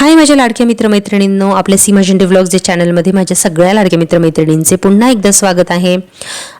हाय माझ्या लाडक्या मित्रमैत्रिणींनो आपल्या सीमा झेंडे व्लॉग्स या चॅनलमध्ये माझ्या सगळ्या लाडक्या मित्रमैत्रिणींचे पुन्हा एकदा स्वागत आहे.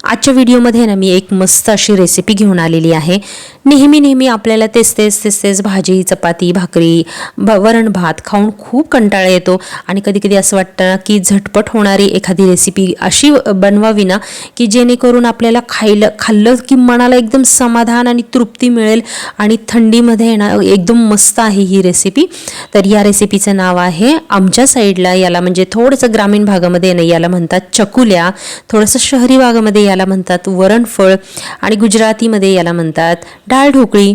आजच्या व्हिडिओमध्ये ना मी एक मस्त अशी रेसिपी घेऊन आलेली आहे. नेहमी नेहमी आपल्याला तेच तेच तेच तेच भाजी चपाती भाकरी वरण भात खाऊन खूप कंटाळा येतो. आणि कधी कधी असं वाटतं की झटपट होणारी एखादी रेसिपी अशी बनवावी ना की जेणेकरून आपल्याला खायला खाल्लं की मनाला एकदम समाधान आणि तृप्ती मिळेल आणि थंडीमध्ये ना एकदम मस्त आहे ही रेसिपी तर या रेसिपी रेसिपीचं नाव आहे आमच्या साईडला याला म्हणजे थोडंसं ग्रामीण भागामध्ये ना याला म्हणतात चकुल्या. थोडंसं शहरी भागामध्ये याला म्हणतात वरणफळ आणि गुजरातीमध्ये याला म्हणतात डाळ ढोकळी.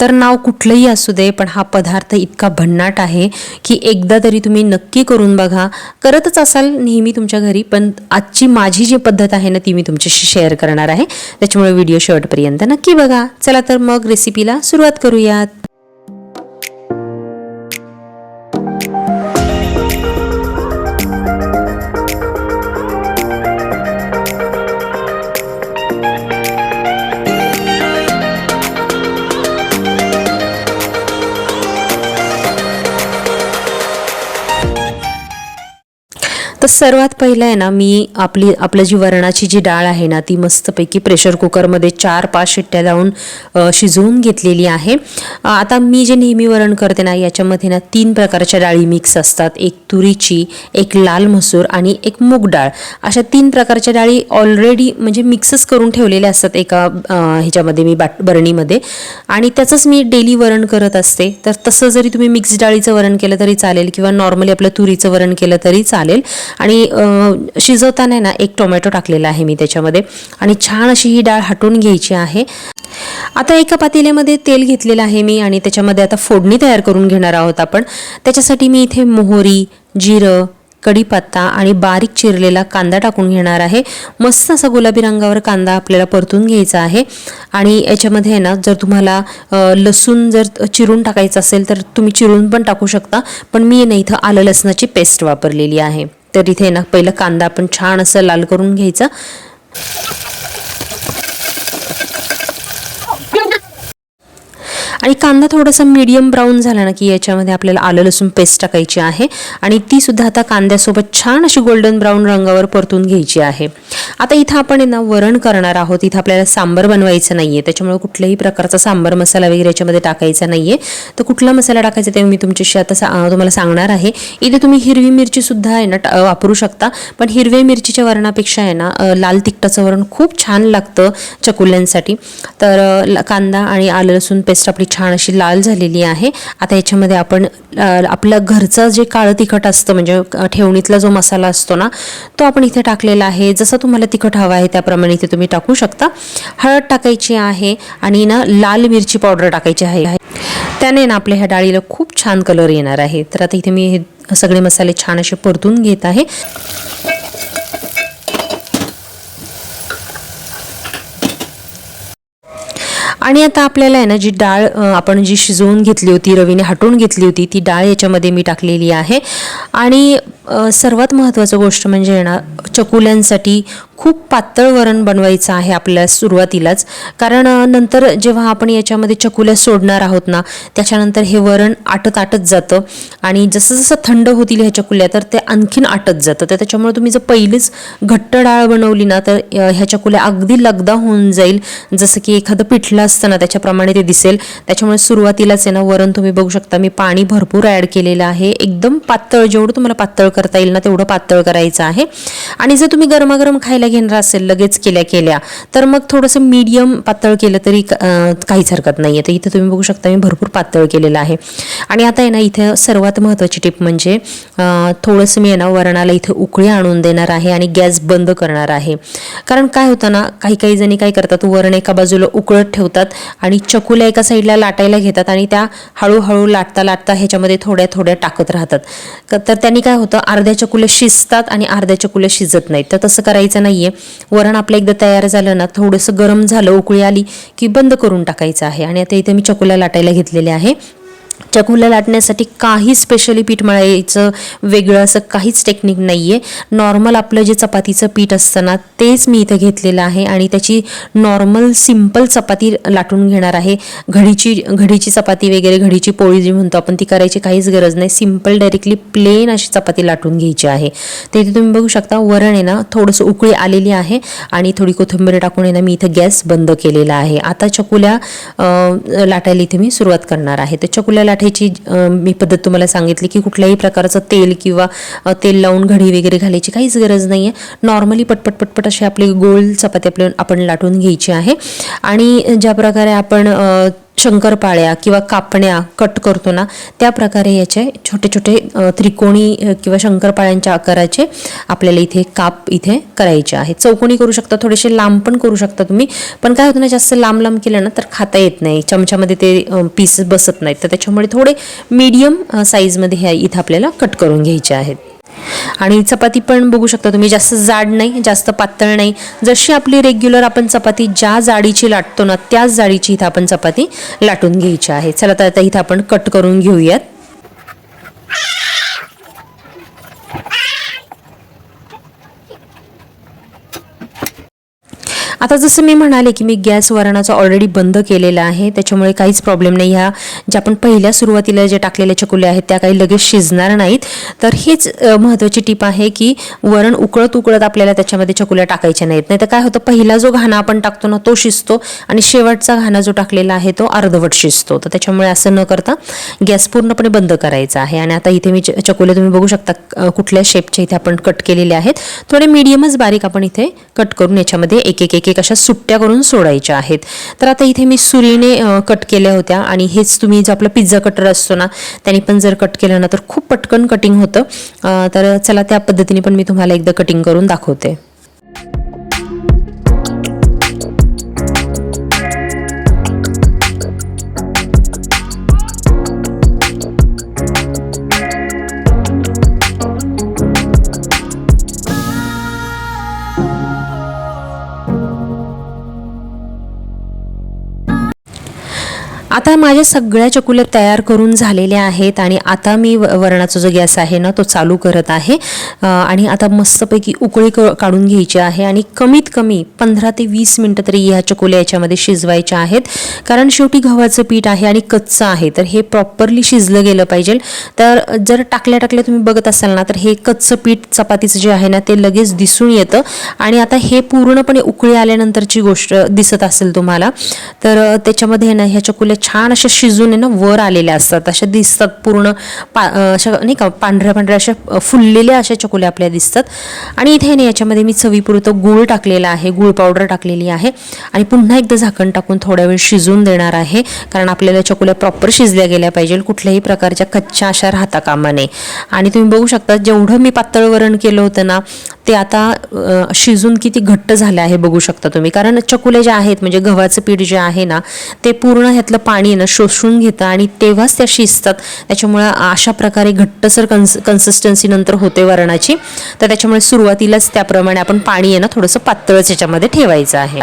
तर नाव कुठलंही असू दे पण हा पदार्थ इतका भन्नाट आहे की एकदा तरी तुम्ही नक्की करून बघा. करतच असाल नेहमी तुमच्या घरी पण आजची माझी जी पद्धत आहे ना ती मी तुमच्याशी शेअर करणार आहे. त्याच्यामुळे व्हिडिओ शेवटपर्यंत नक्की बघा. चला तर मग रेसिपीला सुरुवात करूयात. तर सर्वात पहिलं आहे ना मी आपली आपलं जी वरणाची जी डाळ आहे ना ती मस्तपैकी प्रेशर कुकरमध्ये चार पाच शिट्ट्या लावून शिजवून घेतलेली आहे. आता मी जे नेहमी वरण करते ना याच्यामध्ये ना तीन प्रकारच्या डाळी मिक्स असतात. एक तुरीची एक लाल मसूर आणि एक मूग डाळ. अशा तीन प्रकारच्या डाळी ऑलरेडी म्हणजे मिक्सच करून ठेवलेल्या असतात एका ह्याच्यामध्ये मी बाट बरणीमध्ये. आणि त्याचंच मी डेली वरण करत असते. तर तसं जरी तुम्ही मिक्स डाळीचं वरण केलं तरी चालेल किंवा नॉर्मली आपलं तुरीचं वरण केलं तरी चालेल. आणि शिजवताना ना एक टोमॅटो टाकलेला आहे मी त्याच्यामध्ये. आणि छान अशी ही डाळ हटवून घ्यायची आहे. आता एका पातेल्यामध्ये तेल घेतलेलं आहे मी आणि त्याच्यामध्ये आता फोडणी तयार करून घेणार आहोत आपण. त्याच्यासाठी मी इथे मोहरी जिरं कढीपत्ता आणि बारीक चिरलेला कांदा टाकून घेणार आहे. मस्त असा गुलाबी रंगावर कांदा आपल्याला परतून घ्यायचा आहे. आणि याच्यामध्ये आहे ना जर तुम्हाला लसूण जर चिरून टाकायचं असेल तर तुम्ही चिरून पण टाकू शकता. पण मी ना इथं आलं लसणाची पेस्ट वापरलेली आहे. तर इथे ना पहिलं कांदा आपण छान असं लाल करून घ्यायचा. आणि कांदा थोडासा मीडियम ब्राऊन झाला ना की याच्यामध्ये आपल्याला आलं लसूण पेस्ट टाकायची आहे. आणि ती सुद्धा आता कांद्यासोबत छान अशी गोल्डन ब्राऊन रंगावर परतून घ्यायची आहे. आता इथं आपण आहे ना वरण करणार आहोत. इथं आपल्याला सांबर बनवायचं नाही आहे त्याच्यामुळे कुठल्याही प्रकारचा सांबर मसाला वगैरे याच्यामध्ये टाकायचा नाही आहे तर कुठला मसाला टाकायचा ते मी तुमच्याशी आता सा- तुम्हाला सांगणार आहे. इथे तुम्ही हिरवी मिरची सुद्धा आहे ना वापरू शकता. पण हिरव्या मिरचीच्या वरणापेक्षा आहे ना लाल तिखटाचं वरण खूप छान लागतं चकुल्यांसाठी. तर ल- कांदा आणि आलं लसूण पेस्ट आपली छान अशी लाल झालेली आहे. आता याच्यामध्ये आपण आपलं घरचं जे काळं तिखट असतं म्हणजे ठेवणीतला जो मसाला असतो ना तो आपण इथे टाकलेला आहे. जसं तुम्हाला तिखट हवं आहे त्याप्रमाणे इथे तुम्ही टाकू शकता. हळद टाकायची आहे आणि ना लाल मिरची पावडर टाकायची आहे. त्याने ना आपल्या ह्या डाळीला खूप छान कलर येणार आहे. तर आता इथे मी हे सगळे मसाले छान असे परतून घेत आहे. आणि आता आपल्याला आहे ना जी डाळ आपण जी शिजवून घेतली होती रवीने हटवून घेतली होती ती डाळ याच्यामध्ये मी टाकलेली आहे. आणि सर्वात महत्त्वाचं गोष्ट म्हणजे आहे ना चकुल्यांसाठी खूप पातळ वरण बनवायचं आहे आपल्या सुरुवातीलाच. कारण नंतर जेव्हा आपण याच्यामध्ये चकुल्या सोडणार आहोत ना त्याच्यानंतर हे वरण आटत आटत जातं. आणि जसं जसं थंड होतील ह्या चकुल्या तर ते आणखीन आटत जातं. तर त्याच्यामुळे तुम्ही जर पहिलीच घट्ट डाळ बनवली ना तर ह्या चकुल्या अगदी लगदा होऊन जाईल. जसं की एखादं पिठलं असतं ना त्याच्याप्रमाणे ते दिसेल. त्याच्यामुळे सुरुवातीलाच आहे ना वरण तुम्ही बघू शकता मी पाणी भरपूर ॲड केलेलं आहे. एकदम पातळ जेवढं तुम्हाला पातळ करता येईल ना तेवढं पातळ करायचं आहे. आणि जर तुम्ही गरमागरम खायला घेणार असेल लगेच केल्या केल्या तर मग थोडंसं मीडियम पातळ केलं तरी काहीच हरकत नाही आहे तर इथे तुम्ही बघू शकता मी भरपूर पातळ केलेलं आहे. आणि आता आहे ना इथे सर्वात महत्त्वाची टिप म्हणजे थोडंसं मी आहे ना वरणाला इथे उकळी आणून देणार आहे आणि गॅस बंद करणार आहे. कारण काय होतं ना काही काही जणी काय करतात वरण एका बाजूला उकळत ठेवतात आणि चकूला एका साईडला लाटायला घेतात आणि त्या हळूहळू लाटता लाटता ह्याच्यामध्ये थोड्या थोड्या टाकत राहतात. तर त्यांनी काय होतं अर्ध्या चकुल्या शिजतात आणि अर्ध्या चकुल्या शिजत नाहीत. तर तसं करायचं नाहीये. वरण आपलं एकदा तयार झालं ना थोडंसं गरम झालं उकळी आली की बंद करून टाकायचं आहे. आणि आता इथे मी चकूला लाटायला घेतलेल्या आहे. चकुल्या लाटण्यासाठी काही स्पेशली पीठ मळायचं वेगळं असं काहीच टेक्निक नाही आहे नॉर्मल आपलं जे चपातीचं पीठ असतं ना तेच मी इथं घेतलेलं आहे आणि त्याची नॉर्मल सिंपल चपाती लाटून घेणार आहे. घडीची घडीची चपाती वगैरे घडीची पोळी जी म्हणतो आपण ती करायची काहीच गरज नाही. सिंपल डायरेक्टली प्लेन अशी चपाती लाटून घ्यायची आहे. ते इथे तुम्ही बघू शकता वरण आहे ना थोडंसं उकळी आलेली आहे आणि थोडी कोथिंबीर टाकून आहे ना मी इथं गॅस बंद केलेला आहे. आता चकुल्या लाटायला इथे मी सुरुवात करणार आहे. तर चकुल्या लाटायची मी पद्धत तुम्हाला सांगितली की कुठल्याही प्रकारचं तेल किंवा तेल लावून घडी वगैरे घालायची काहीच गरज नाही आहे नॉर्मली पटपट पटपट अशी आपली गोल चपाती आपल्या आपण लाटून घ्यायची आहे. आणि ज्या प्रकारे आपण शंकरपाळ्या किंवा कापण्या कट करतो ना त्या प्रकारे याचे छोटे छोटे त्रिकोणी किंवा शंकरपाळ्यांच्या आकाराचे आपल्याला इथे काप इथे करायचे आहेत. चौकोनी करू शकता थोडेसे लांब पण करू शकता तुम्ही. पण काय होतं ना जास्त लांब लांब केलं ना तर खाता येत नाही. चमच्यामध्ये ते पीस बसत नाहीत. तर त्याच्यामुळे थोडे मीडियम साईजमध्ये ह्या इथं आपल्याला कट करून घ्यायचे आहेत. आणि चपाती पण बघू शकता तुम्ही जास्त जाड नाही जास्त पातळ नाही. जशी आपली रेग्युलर आपण चपाती ज्या जाडीची लाटतो ना त्याच जाडीची इथं आपण चपाती लाटून घ्यायची आहे. चला तर आता इथं आपण कट करून घेऊयात. आता जसं मी म्हणाले की मी गॅस वरणाचा ऑलरेडी बंद केलेला आहे त्याच्यामुळे काहीच प्रॉब्लेम नाही. ह्या ज्या आपण पहिल्या सुरुवातीला जे टाकलेल्या चकुल्या आहेत त्या काही लगेच शिजणार नाहीत. तर हेच महत्त्वाची टीप आहे की वरण उकळत उकळत आपल्याला त्याच्यामध्ये चकुल्या टाकायच्या नाहीत. नाही तर काय होतं पहिला जो घाणा आपण टाकतो ना तो शिजतो आणि शेवटचा घाणा जो टाकलेला आहे तो अर्धवट शिजतो. तर त्याच्यामुळे असं न करता गॅस पूर्णपणे बंद करायचा आहे. आणि आता इथे मी च- तुम्ही बघू शकता कुठल्या शेपचे इथे आपण कट केलेले आहेत. थोडे मीडियमच बारीक आपण इथे कट करून याच्यामध्ये एक एक एक एक अशा सुट्ट्या करून सोडायच्या आहेत. तर आता इथे मी सुरीने कट केल्या होत्या आणि हेच तुम्ही जो आपला पिझ्झा कटर असतो ना त्याने पण जर कट केलं ना तर खूप पटकन कटिंग होतं. तर चला त्या पद्धतीने पण मी तुम्हाला एकदा कटिंग करून दाखवते. आता माझ्या सगळ्या चकुल्या तयार करून झालेल्या आहेत आणि आता मी व- वरणाचा जो गॅस आहे ना तो चालू करत आहे. आणि आता मस्तपैकी उकळी क- काढून घ्यायची आहे आणि कमीत कमी पंधरा ते वीस मिनटं तरी ह्या चकुल्या याच्यामध्ये शिजवायच्या आहेत. कारण शेवटी गव्हाचं पीठ आहे आणि कच्चं आहे तर हे प्रॉपरली शिजलं गेलं पाहिजे. तर जर टाकल्या टाकल्या तुम्ही बघत असाल ना तर हे कच्चं पीठ चपातीचं जे आहे ना ते लगेच दिसून येतं. आणि आता हे पूर्णपणे उकळी आल्यानंतरची गोष्ट दिसत असेल तुम्हाला तर त्याच्यामध्ये ना ह्या चकुल्या छान अशा शिजून आहे ना वर आलेल्या असतात. अशा दिसतात पूर्ण पा अशा नाही का पांढऱ्या पांढऱ्या अशा फुललेल्या अशा चकुल्या आपल्या दिसतात. आणि इथे नाही याच्यामध्ये मी चवीपुरतं गूळ टाकलेला आहे. गूळ पावडर टाकलेली आहे. आणि पुन्हा एकदा झाकण टाकून थोड्या वेळ शिजून देणार आहे. कारण आपल्याला चकुल्या प्रॉपर शिजल्या गेल्या पाहिजे कुठल्याही प्रकारच्या कच्च्या अशा राहता कामा नये. आणि तुम्ही बघू शकता जेवढं मी पातळ वरण केलं होतं ना ते आता शिजून किती घट्ट झालं आहे बघू शकता तुम्ही. कारण चकुले जे आहेत म्हणजे गव्हाचं पीठ जे आहे ना ते पूर्ण ह्यातलं पाणी ना शोषून घेतं आणि तेव्हाच त्या शिजतात त्याच्यामुळं अशा प्रकारे घट्टसर कन्स कन्सिस्टन्सी नंतर होते वरणाची. तर त्याच्यामुळे सुरुवातीलाच त्याप्रमाणे आपण पाणी आहे ना थोडंसं पातळच याच्यामध्ये ठेवायचं आहे.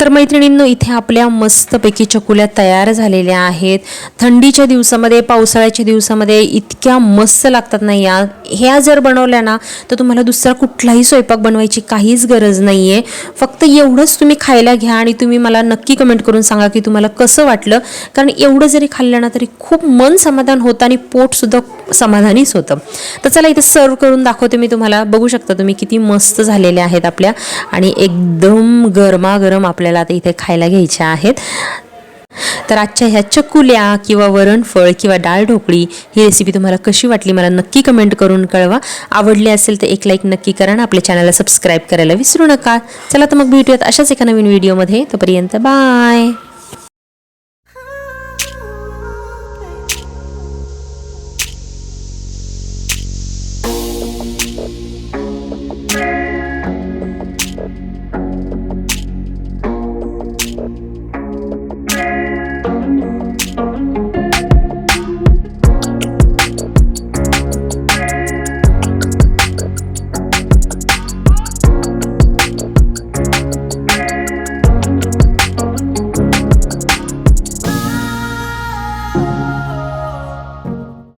तर मैत्रिणींनो इथे आपल्या मस्तपैकी चकुल्या तयार झालेल्या आहेत. थंडीच्या दिवसामध्ये पावसाळ्याच्या दिवसामध्ये इतक्या मस्त लागतात ना या. ह्या जर बनवल्या ना तर तुम्हाला दुसरा कुठलाही स्वयंपाक बनवायची काहीच गरज नाही आहे फक्त एवढंच तुम्ही खायला घ्या आणि तुम्ही मला नक्की कमेंट करून सांगा की तुम्हाला कसं वाटलं. कारण एवढं जरी खाल्लं ना तरी खूप मन समाधान होतं आणि पोटसुद्धा समाधानीच होतं. तर चला इथे सर्व करून दाखवते मी तुम्हाला. बघू शकता तुम्ही किती मस्त झालेल्या आहेत आपल्या. आणि एकदम गरमागरम आपल्याला आता इथे खायला घ्यायच्या आहेत. तर आजच्या ह्या चकुल्या किंवा वरणफळ किंवा डाळ ढोकळी ही रेसिपी तुम्हाला कशी वाटली मला नक्की कमेंट करून कळवा. आवडली असेल तर एक लाईक नक्की करा आणि आपल्या चॅनलला सबस्क्राईब करायला विसरू नका. चला तर मग भेटूयात अशाच एका नवीन व्हिडिओमध्ये तोपर्यंत बाय